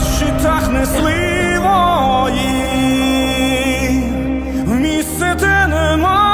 щитах несли вої, в місце, де нема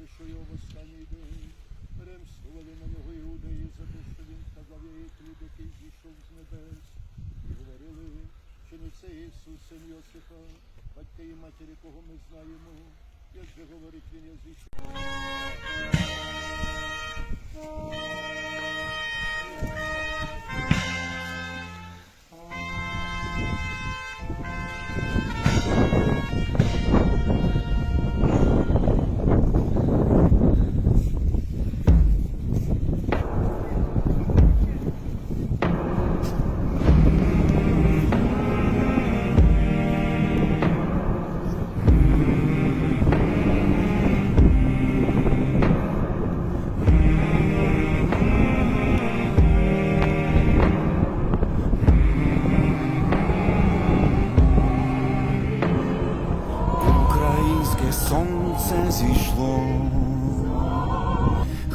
воскрешу його в останній день. Ремствували на нього іудеї за те, що він сказав, я хліб, який зійшов з небес. І говорили, що не це Ісус, син Йосифа, батька і матері, кого ми знаємо. Як же говорить він, я зійшов.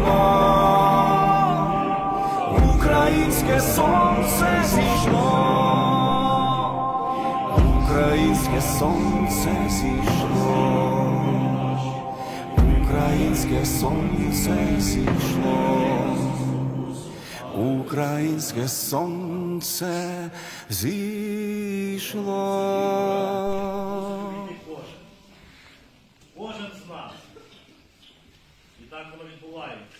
воно, українське сонце зійшло, українське сонце зійшло, українське сонце зійшло, українське сонце зійшло. кожен. Кожен з нас. І так воно відбувається.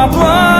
дорого заплачено.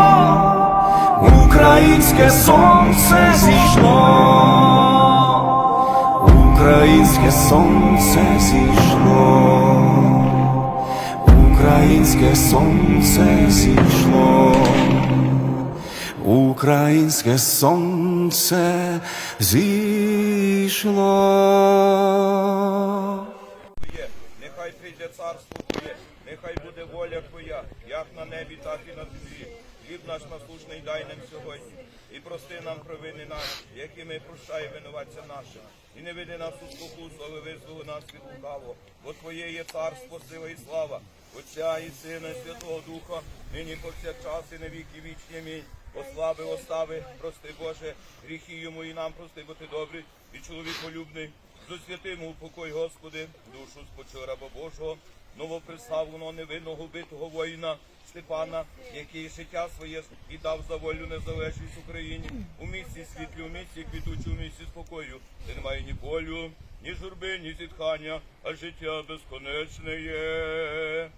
українське сонце зійшло, українське сонце зійшло, українське сонце зійшло. Українське сонце зійшло. Нехай прийде царство Твоє, нехай буде воля Твоя, як на небі, так і на землі. Хліб наш насушний дай нам сьогодні, і прости нам провини наші, які ми прощаємо винуватцям нашим. І не веди нас у спокусу, але визволи нас від лукавого, бо Твоє є царство, сила і слава, Отця і Сина, і Святого Духа, нині повсякчас і на віки вічні. Амінь. Ослави, остави, прости Боже, гріхи йому і нам прости, бо ти добрий і чоловіколюбний. Зо святим упокой, Господи, душу спочи раба Божого, новоприставленого невинного битого воїна Степана, який життя своє віддав за волю незалежність Україні, у місці світлі, у місці квітучі, у місці спокою, де немає ні болю, ні журби, ні зітхання, а життя безконечне є.